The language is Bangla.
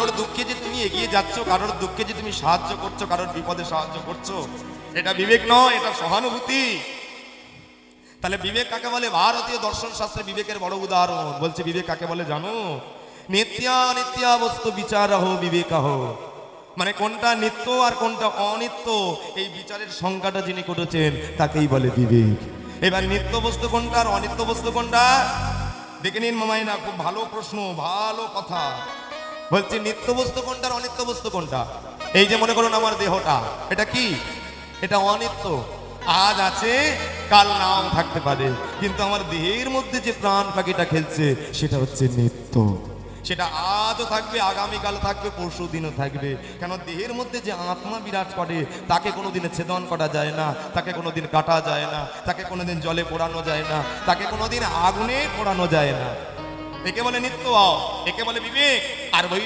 কারোর দুঃখে যে তুমি এগিয়ে যাচ্ছ, কারোর দুঃখে যে তুমি সাহায্য করছ, কারোর বিপদে সাহায্য করছ, এটা বিবেক নয়, এটা সহানুভূতি। তাহলে বিবেক কাকে বলে? ভারতীয় দর্শন শাস্ত্রে বিবেকের বড় উদাহরণ। বলছে, বিবেক কাকে বলে জানো? নিত্যা নিত্যা বস্তু বিচারহ বিবেকাহ। মানে কোনটা নিত্য আর কোনটা অনিত্য, এই বিচারের সংজ্ঞাটা যিনি করেছেন, তাকেই বলে বিবেক। এবার নিত্য বস্তু কোনটা আর অনিত্য বস্তু কোনটা? দেখে নিন মামাইনা খুব ভালো প্রশ্ন, ভালো কথা। বলছি নিত্য বস্তু কোনটা অনিত্য বস্তু কোনটা? এই যে মনে করুন আমার দেহটা, এটা কি? এটা অনিত্য। আজ আছে, কাল নাও থাকতে পারে, কিন্তু আমার দেহের মধ্যে যে প্রাণ পাখিটা খেলছে, সেটা হচ্ছে নিত্য। সেটা আজও থাকবে আগামীকাল থাকবে পরশু দিনও থাকবে। কেন দেহের মধ্যে যে আত্মা বিরাট করে, তাকে কোনোদিন ছেদন করা যায় না, তাকে কোনোদিন কাটা যায় না, তাকে কোনোদিন জলে পোড়ানো যায় না, তাকে কোনোদিন আগুনে পোড়ানো যায় না। একে বলে নিত্য একে বলে বিবেক আর ওই